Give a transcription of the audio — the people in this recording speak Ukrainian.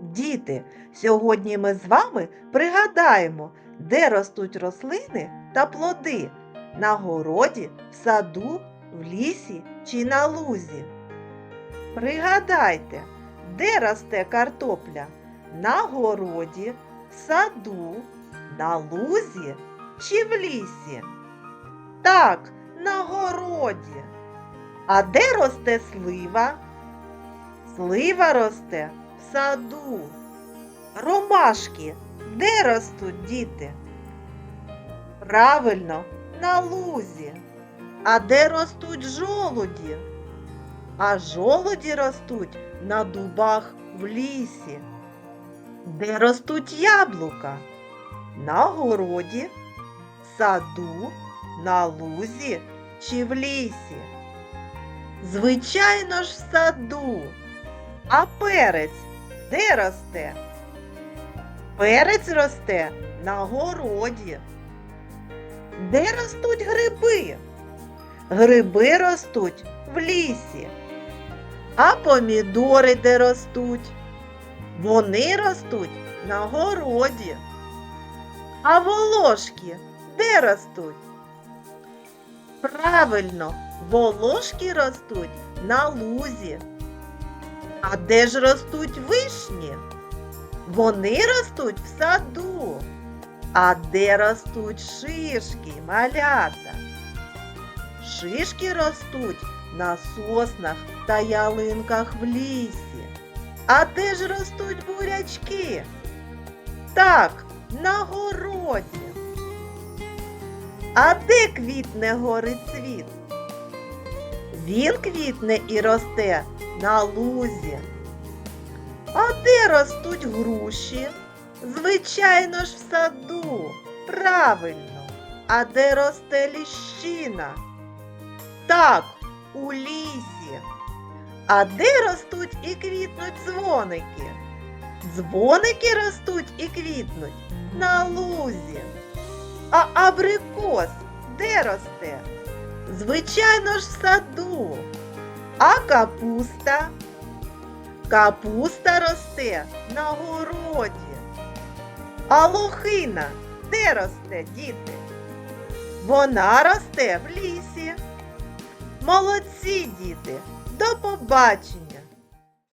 Діти, сьогодні ми з вами пригадаємо, де ростуть рослини та плоди на городі, в саду, в лісі чи на лузі. Пригадайте, де росте картопля? На городі, в саду, на лузі чи в лісі? Так, на городі. А де росте слива? Слива росте в саду. Ромашки де ростуть діти? Правильно, на лузі. А де ростуть жолуді? А жолуді ростуть на дубах в лісі. Де ростуть яблука? На городі, в саду, на лузі чи в лісі? Звичайно ж, в саду. А перець де росте? Перець росте на городі. Де ростуть гриби? Гриби ростуть в лісі. А помідори де ростуть? Вони ростуть на городі. А волошки де ростуть? Правильно, волошки ростуть на лузі. А де ж ростуть вишні? Вони ростуть в саду. А де ростуть шишки, малята? Шишки ростуть на соснах та ялинках в лісі. А де ж ростуть бурячки? Так, на городі. А де квітне горицвіт? Він квітне і росте на лузі. А де ростуть груші? Звичайно ж в саду. Правильно. А де росте ліщина? Так, у лісі. А де ростуть і квітнуть дзвоники? Дзвоники ростуть і квітнуть на лузі. А абрикос де росте? Звичайно ж в саду. А капуста? Капуста росте на городі. А лохина де росте, діти? Вона росте в лісі. Молодці, діти, до побачення!